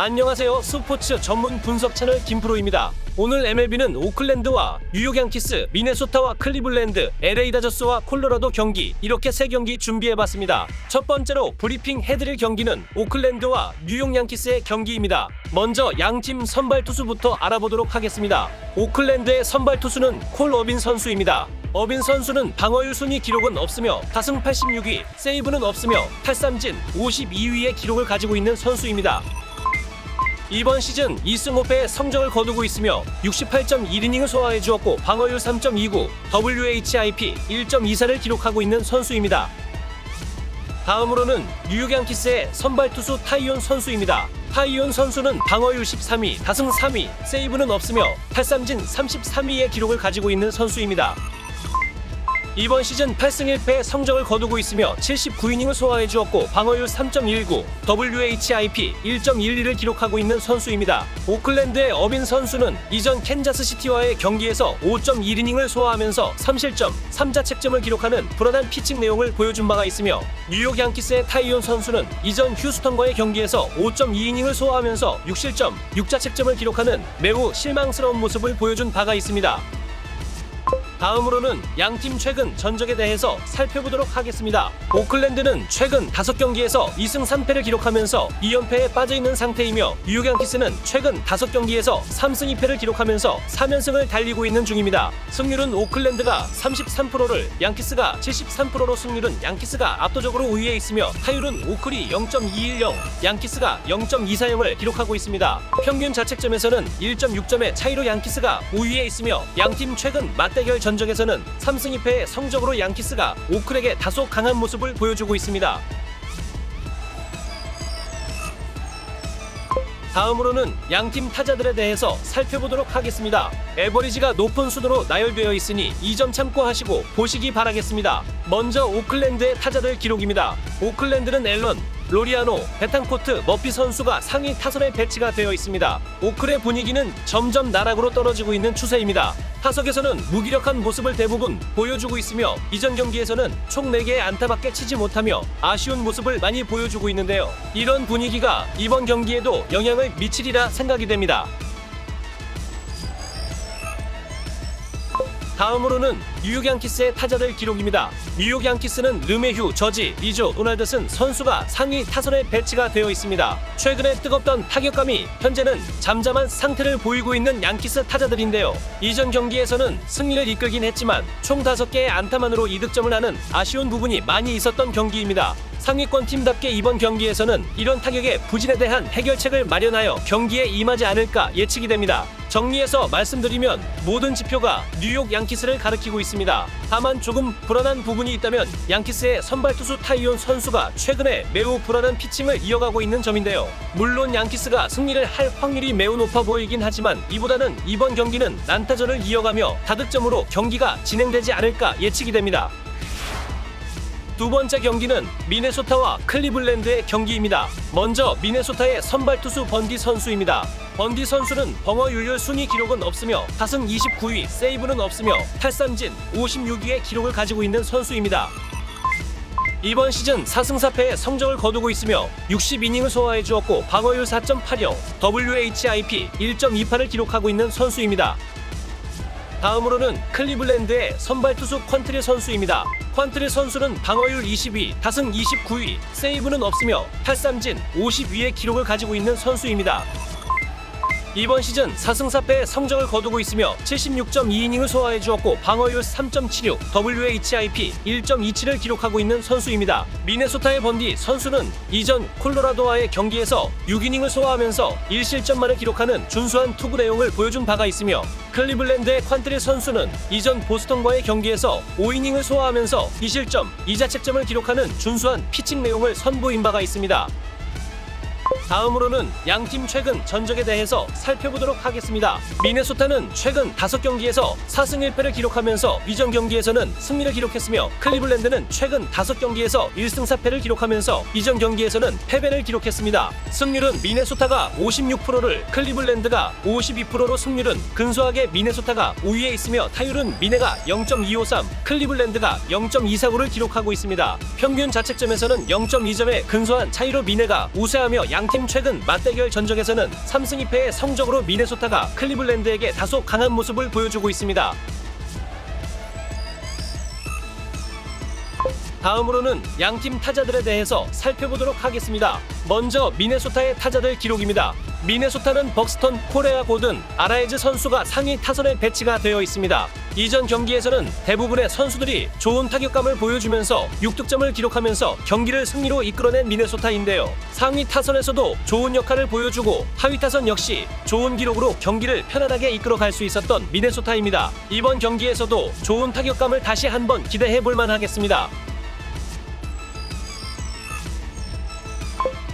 안녕하세요. 스포츠 전문 분석 채널 김프로입니다. 오늘 MLB는 오클랜드와 뉴욕 양키스, 미네소타와 클리블랜드, LA 다저스와 콜로라도 경기 이렇게 세 경기 준비해봤습니다. 첫 번째로 브리핑 해드릴 경기는 오클랜드와 뉴욕 양키스의 경기입니다. 먼저 양팀 선발 투수부터 알아보도록 하겠습니다. 오클랜드의 선발 투수는 콜 어빈 선수입니다. 어빈 선수는 방어율 순위 기록은 없으며 타승 86위, 세이브는 없으며 탈삼진 52위의 기록을 가지고 있는 선수입니다. 이번 시즌 2승 5패의 성적을 거두고 있으며 68.1이닝을 소화해 주었고 방어율 3.29, WHIP 1.24를 기록하고 있는 선수입니다. 다음으로는 뉴욕 양키스의 선발 투수 타이온 선수입니다. 타이온 선수는 방어율 13위, 다승 3위, 세이브는 없으며 탈삼진 33위의 기록을 가지고 있는 선수입니다. 이번 시즌 8승 1패의 성적을 거두고 있으며 79이닝을 소화해 주었고 방어율 3.19, WHIP 1.12를 기록하고 있는 선수입니다. 오클랜드의 어빈 선수는 이전 캔자스시티와의 경기에서 5.1이닝을 소화하면서 3실점, 3자책점을 기록하는 불안한 피칭 내용을 보여준 바가 있으며 뉴욕 양키스의 타이온 선수는 이전 휴스턴과의 경기에서 5.2이닝을 소화하면서 6실점, 6자책점을 기록하는 매우 실망스러운 모습을 보여준 바가 있습니다. 다음으로는 양팀 최근 전적에 대해서 살펴보도록 하겠습니다. 오클랜드는 최근 5경기에서 2승 3패를 기록하면서 2연패에 빠져있는 상태이며 뉴욕 양키스는 최근 5경기에서 3승 2패를 기록하면서 3연승을 달리고 있는 중입니다. 승률은 오클랜드가 33%를 양키스가 73%로 승률은 양키스가 압도적으로 우위에 있으며 타율은 오클이 0.210, 양키스가 0.240을 기록하고 있습니다. 평균 자책점에서는 1.6점의 차이로 양키스가 우위에 있으며 양팀 최근 맞대결 전 적에서는 3승 2패의 성적으로 양키스가 오클에게 다소 강한 모습을 보여주고 있습니다. 다음으로는 양팀 타자들에 대해서 살펴보도록 하겠습니다. 에버리지가 높은 수도로 나열되어 있으니 이 점 참고하시고 보시기 바라겠습니다. 먼저 오클랜드의 타자들 기록입니다. 오클랜드는 앨런, 로리아노, 베탄코트, 머피 선수가 상위 타선에 배치가 되어 있습니다. 오클의 분위기는 점점 나락으로 떨어지고 있는 추세입니다. 타석에서는 무기력한 모습을 대부분 보여주고 있으며 이전 경기에서는 총 4개의 안타밖에 치지 못하며 아쉬운 모습을 많이 보여주고 있는데요. 이런 분위기가 이번 경기에도 영향을 미치리라 생각이 됩니다. 다음으로는 뉴욕 양키스의 타자들 기록입니다. 뉴욕 양키스는 르메휴, 저지, 리조, 도널드슨 선수가 상위 타선에 배치가 되어 있습니다. 최근에 뜨겁던 타격감이 현재는 잠잠한 상태를 보이고 있는 양키스 타자들인데요. 이전 경기에서는 승리를 이끌긴 했지만 총 5개의 안타만으로 이득점을 하는 아쉬운 부분이 많이 있었던 경기입니다. 상위권 팀답게 이번 경기에서는 이런 타격의 부진에 대한 해결책을 마련하여 경기에 임하지 않을까 예측이 됩니다. 정리해서 말씀드리면 모든 지표가 뉴욕 양키스를 가리키고 있습니다. 다만 조금 불안한 부분이 있다면 양키스의 선발 투수 타이온 선수가 최근에 매우 불안한 피칭을 이어가고 있는 점인데요. 물론 양키스가 승리를 할 확률이 매우 높아 보이긴 하지만 이보다는 이번 경기는 난타전을 이어가며 다득점으로 경기가 진행되지 않을까 예측이 됩니다. 두 번째 경기는 미네소타와 클리블랜드의 경기입니다. 먼저 미네소타의 선발 투수 번디 선수입니다. 번디 선수는 벙어율 순위 기록은 없으며 타승 29위, 세이브는 없으며 탈삼진 56위의 기록을 가지고 있는 선수입니다. 이번 시즌 4승 4패의 성적을 거두고 있으며 60이닝을 소화해 주었고 방어율 4.80, WHIP 1.28을 기록하고 있는 선수입니다. 다음으로는 클리블랜드의 선발 투수 퀀트리 선수입니다. 퀀트리 선수는 방어율 20위, 다승 29위, 세이브는 없으며 탈삼진 50위의 기록을 가지고 있는 선수입니다. 이번 시즌 4승 4패의 성적을 거두고 있으며 76.2이닝을 소화해 주었고 방어율 3.76, WHIP 1.27을 기록하고 있는 선수입니다. 미네소타의 번디 선수는 이전 콜로라도와의 경기에서 6이닝을 소화하면서 1실점만을 기록하는 준수한 투구 내용을 보여준 바가 있으며 클리블랜드의 퀀트리 선수는 이전 보스턴과의 경기에서 5이닝을 소화하면서 2실점, 2자책점을 기록하는 준수한 피칭 내용을 선보인 바가 있습니다. 다음으로는 양팀 최근 전적에 대해서 살펴보도록 하겠습니다. 미네소타는 최근 5경기에서 4승 1패를 기록하면서 이전 경기에서는 승리를 기록했으며 클리블랜드는 최근 5경기에서 1승 4패를 기록하면서 이전 경기에서는 패배를 기록했습니다. 승률은 미네소타가 56%를 클리블랜드가 52%로 승률은 근소하게 미네소타가 우위에 있으며 타율은 미네가 0.253, 클리블랜드가 0.249를 기록하고 있습니다. 평균 자책점에서는 0.2점의 근소한 차이로 미네가 우세하며 양팀 양팀 최근 맞대결 전적에서는 3승 2패의 성적으로 미네소타가 클리블랜드에게 다소 강한 모습을 보여주고 있습니다. 다음으로는 양팀 타자들에 대해서 살펴보도록 하겠습니다. 먼저 미네소타의 타자들 기록입니다. 미네소타는 벅스턴, 코레아 고든, 아라에즈 선수가 상위 타선에 배치가 되어 있습니다. 이전 경기에서는 대부분의 선수들이 좋은 타격감을 보여주면서 6득점을 기록하면서 경기를 승리로 이끌어낸 미네소타인데요. 상위 타선에서도 좋은 역할을 보여주고 하위 타선 역시 좋은 기록으로 경기를 편안하게 이끌어갈 수 있었던 미네소타입니다. 이번 경기에서도 좋은 타격감을 다시 한번 기대해 볼 만하겠습니다.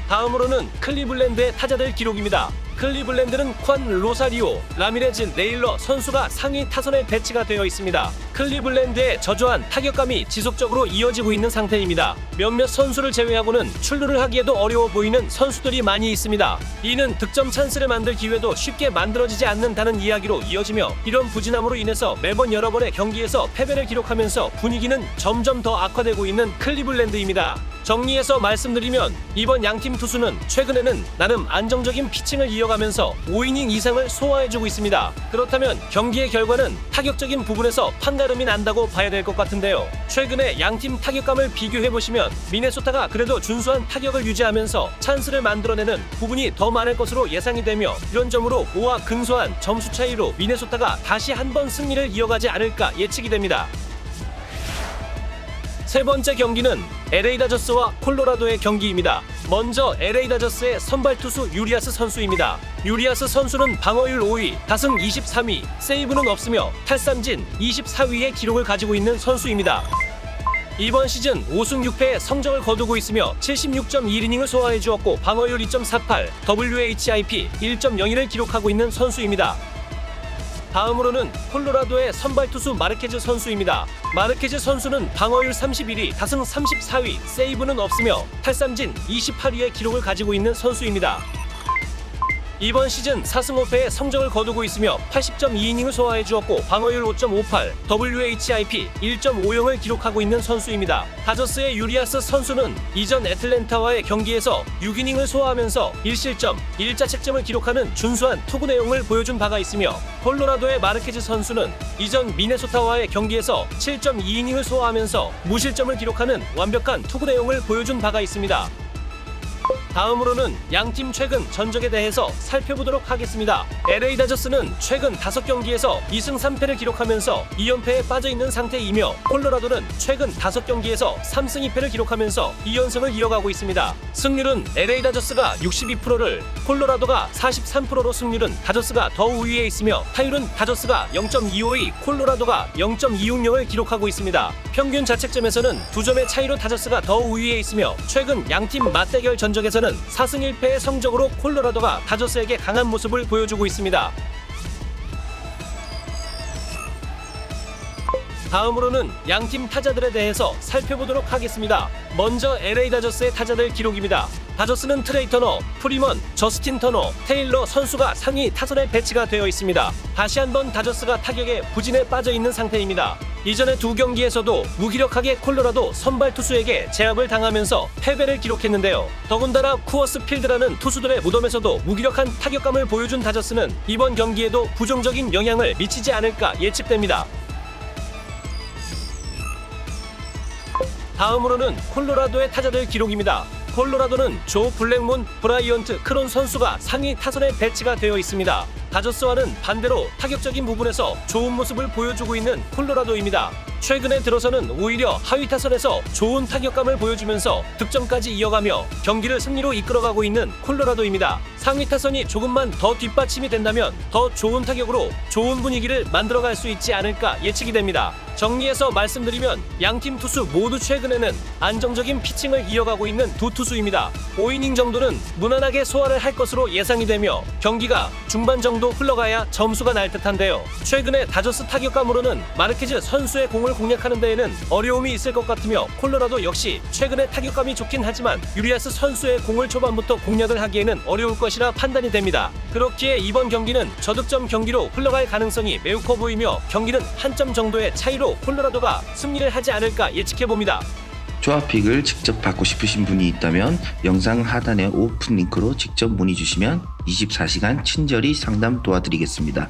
다음으로는 클리블랜드의 타자들 기록입니다. 클리블랜드는 콴 로사리오, 라미레즈 레일러 선수가 상위 타선에 배치가 되어 있습니다. 클리블랜드의 저조한 타격감이 지속적으로 이어지고 있는 상태입니다. 몇몇 선수를 제외하고는 출루를 하기에도 어려워 보이는 선수들이 많이 있습니다. 이는 득점 찬스를 만들 기회도 쉽게 만들어지지 않는다는 이야기로 이어지며 이런 부진함으로 인해서 매번 여러 번의 경기에서 패배를 기록하면서 분위기는 점점 더 악화되고 있는 클리블랜드입니다. 정리해서 말씀드리면 이번 양팀 투수는 최근에는 나름 안정적인 피칭을 이어가면서 5이닝 이상을 소화해주고 있습니다. 그렇다면 경기의 결과는 타격적인 부분에서 판가름이 난다고 봐야 될 것 같은데요. 최근에 양팀 타격감을 비교해보시면 미네소타가 그래도 준수한 타격을 유지하면서 찬스를 만들어내는 부분이 더 많을 것으로 예상이 되며 이런 점으로 5와 근소한 점수 차이로 미네소타가 다시 한번 승리를 이어가지 않을까 예측이 됩니다. 세 번째 경기는 LA 다저스와 콜로라도의 경기입니다. 먼저 LA 다저스의 선발 투수 유리아스 선수입니다. 유리아스 선수는 방어율 5위, 다승 23위, 세이브는 없으며 탈삼진 24위의 기록을 가지고 있는 선수입니다. 이번 시즌 5승 6패의 성적을 거두고 있으며 76.1이닝을 소화해 주었고 방어율 2.48, WHIP 1.01을 기록하고 있는 선수입니다. 다음으로는 콜로라도의 선발 투수 마르케즈 선수입니다. 마르케즈 선수는 방어율 31위, 다승 34위, 세이브는 없으며 탈삼진 28위의 기록을 가지고 있는 선수입니다. 이번 시즌 4승 5패의 성적을 거두고 있으며 80.2이닝을 소화해 주었고 방어율 5.58, WHIP 1.50을 기록하고 있는 선수입니다. 다저스의 유리아스 선수는 이전 애틀랜타와의 경기에서 6이닝을 소화하면서 1실점, 1자 책점을 기록하는 준수한 투구 내용을 보여준 바가 있으며 콜로라도의 마르케즈 선수는 이전 미네소타와의 경기에서 7.2이닝을 소화하면서 무실점을 기록하는 완벽한 투구 내용을 보여준 바가 있습니다. 다음으로는 양팀 최근 전적에 대해서 살펴보도록 하겠습니다. LA 다저스는 최근 5경기에서 2승 3패를 기록하면서 2연패에 빠져있는 상태이며 콜로라도는 최근 5경기에서 3승 2패를 기록하면서 2연승을 이어가고 있습니다. 승률은 LA 다저스가 62%를 콜로라도가 43%로 승률은 다저스가 더 우위에 있으며 타율은 다저스가 0.25의 콜로라도가 0.260을 기록하고 있습니다. 평균 자책점에서는 2점의 차이로 다저스가 더 우위에 있으며 최근 양팀 맞대결 전적에서는 4승 1패의 성적으로 콜로라도가 다저스에게 강한 모습을 보여주고 있습니다. 다음으로는 양팀 타자들에 대해서 살펴보도록 하겠습니다. 먼저 LA 다저스의 타자들 기록입니다. 다저스는 트레이 터너, 프리먼, 저스틴 터너, 테일러 선수가 상위 타선에 배치가 되어 있습니다. 다시 한번 다저스가 타격에 부진에 빠져 있는 상태입니다. 이전의 두 경기에서도 무기력하게 콜로라도 선발 투수에게 제압을 당하면서 패배를 기록했는데요. 더군다나 쿠어스 필드라는 투수들의 무덤에서도 무기력한 타격감을 보여준 다저스는 이번 경기에도 부정적인 영향을 미치지 않을까 예측됩니다. 다음으로는 콜로라도의 타자들 기록입니다. 콜로라도는 조 블랙문, 브라이언트, 크론 선수가 상위 타선에 배치가 되어 있습니다. 다저스와는 반대로 타격적인 부분에서 좋은 모습을 보여주고 있는 콜로라도입니다. 최근에 들어서는 오히려 하위 타선에서 좋은 타격감을 보여주면서 득점까지 이어가며 경기를 승리로 이끌어가고 있는 콜로라도입니다. 상위 타선이 조금만 더 뒷받침이 된다면 더 좋은 타격으로 좋은 분위기를 만들어갈 수 있지 않을까 예측이 됩니다. 정리해서 말씀드리면 양팀 투수 모두 최근에는 안정적인 피칭을 이어가고 있는 두 투수입니다. 5이닝 정도는 무난하게 소화를 할 것으로 예상이 되며 경기가 중반 정도 흘러가야 점수가 날 듯한데요. 최근에 다저스 타격감으로는 마르케즈 선수의 공을 공략하는 데에는 어려움이 있을 것 같으며 콜로라도 역시 최근에 타격감이 좋긴 하지만 유리아스 선수의 공을 초반부터 공략을 하기에는 어려울 것이라 판단이 됩니다. 그렇기에 이번 경기는 저득점 경기로 흘러갈 가능성이 매우 커 보이며 경기는 한 점 정도의 차이로 콜로라도가 승리를 하지 않을까 예측해 봅니다. 조합픽을 직접 받고 싶으신 분이 있다면 영상 하단의 오픈 링크로 직접 문의 주시면 24시간 친절히 상담 도와드리겠습니다.